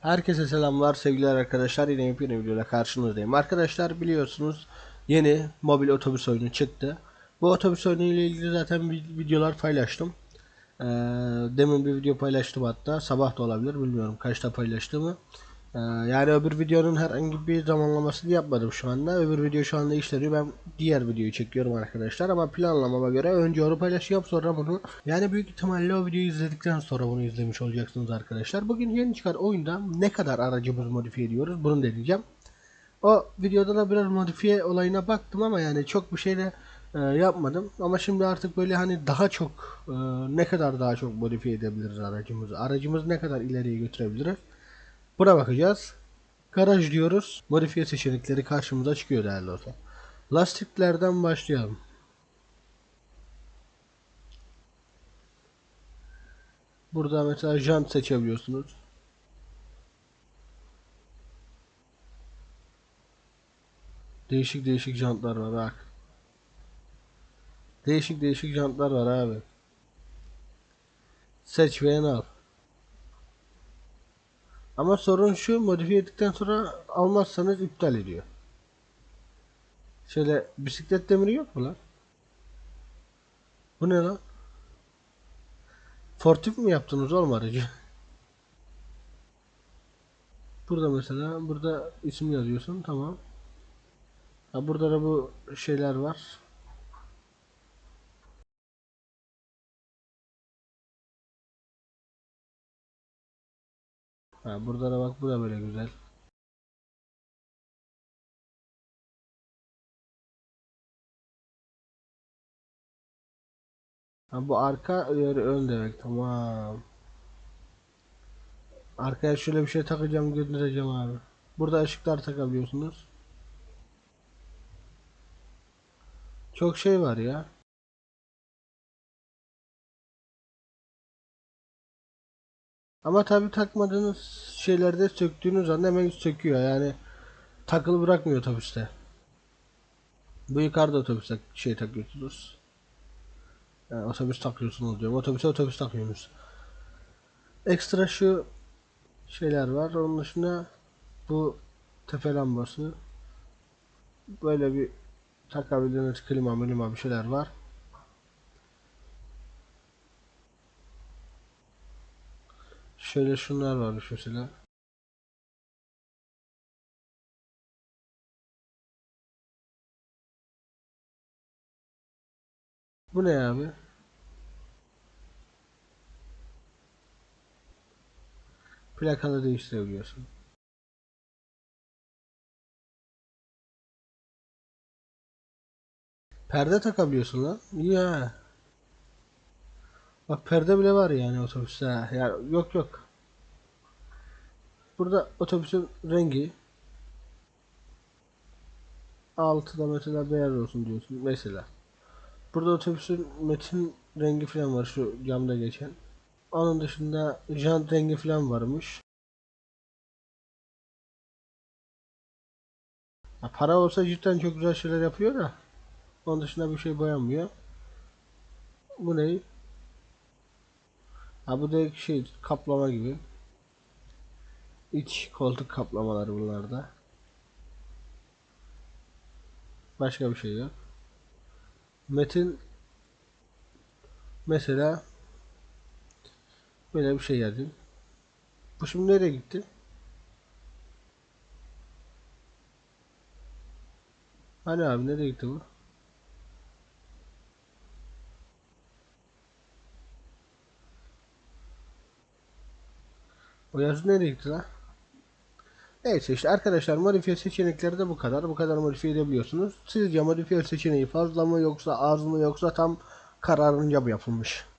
Herkese selamlar sevgili arkadaşlar yine yepyeni videoyla karşınızdayım. Arkadaşlar biliyorsunuz yeni mobil otobüs oyunu çıktı. Bu otobüs oyunu ile ilgili zaten videolar paylaştım. Ee, demin bir video paylaştım hatta sabah da olabilir bilmiyorum kaçta paylaştığımı. Ee, yani öbür videonun herhangi bir zamanlamasını yapmadım şu anda. Öbür video şu anda işleniyor. Ben diğer videoyu çekiyorum arkadaşlar ama planlamama göre önce onu paylaşacağım sonra bunu. Yani büyük ihtimalle o videoyu izledikten sonra bunu izlemiş olacaksınız arkadaşlar. Bugün yeni çıkan oyunda ne kadar aracımızı modifiye ediyoruz bunu deneyeceğim. O videoda da biraz modifiye olayına baktım ama yani çok bir şey de e, yapmadım. Ama şimdi artık böyle hani daha çok e, ne kadar daha çok modifiye edebiliriz aracımızı. Aracımızı ne kadar ileriye götürebiliriz. Buna bakacağız. Garaj diyoruz. Modifiye seçenekleri karşımıza çıkıyor değerli dostlar. Lastiklerden başlayalım. Burada mesela jant seçebiliyorsunuz. Değişik değişik jantlar var bak. Değişik değişik jantlar var abi. Seç ve al. Ama sorun şu modifiye ettikten sonra almazsanız iptal ediyor. Şöyle bisiklet demiri yok mu lan? Bu ne lan? Fortif mi yaptınız oğlum aracı? Burada mesela burada isim yazıyorsun tamam. Ha, burada da bu şeyler var. Ha, burada da bak bu da böyle güzel. Ha, bu arka yeri ön demek tamam. Arkaya şöyle bir şey takacağım göndereceğim abi. Burada ışıklar takabiliyorsunuz. Çok şey var ya. Ama tabi takmadığınız şeylerde söktüğünüz anda hemen söküyor yani takılı bırakmıyor otobüste. Bu yukarıda otobüste şey takıyorsunuz. Yani otobüs takıyorsunuz diyorum. Otobüse otobüs takıyorsunuz. Ekstra şu şeyler var. Onun dışında bu tepe lambası. Böyle bir takabildiğiniz klima milima bir şeyler var. Şöyle şunlar varmış mesela. Bu ne abi? Plakanı değiştirebiliyorsun. Perde takabiliyorsun lan. Ya. Bak perde bile var yani otobüste. ha. Ya yok yok. Burada otobüsün rengi altıda mesela beyaz olsun diyorsun mesela. Burada otobüsün metin rengi falan var şu camda geçen. Onun dışında jant rengi falan varmış. Para olsa cidden çok güzel şeyler yapıyor da. Onun dışında bir şey boyanmıyor. Bu ne? Ha bu da şey kaplama gibi. İç koltuk kaplamaları bunlarda. Başka bir şey yok. Metin mesela böyle bir şey yazayım. Bu şimdi nereye gitti? Hani abi nereye gitti bu? O yazı nereye gitti lan? Neyse işte arkadaşlar modifiye seçenekleri de bu kadar. Bu kadar modifiye edebiliyorsunuz. Sizce modifiye seçeneği fazla mı yoksa az mı yoksa tam kararınca mı yapılmış?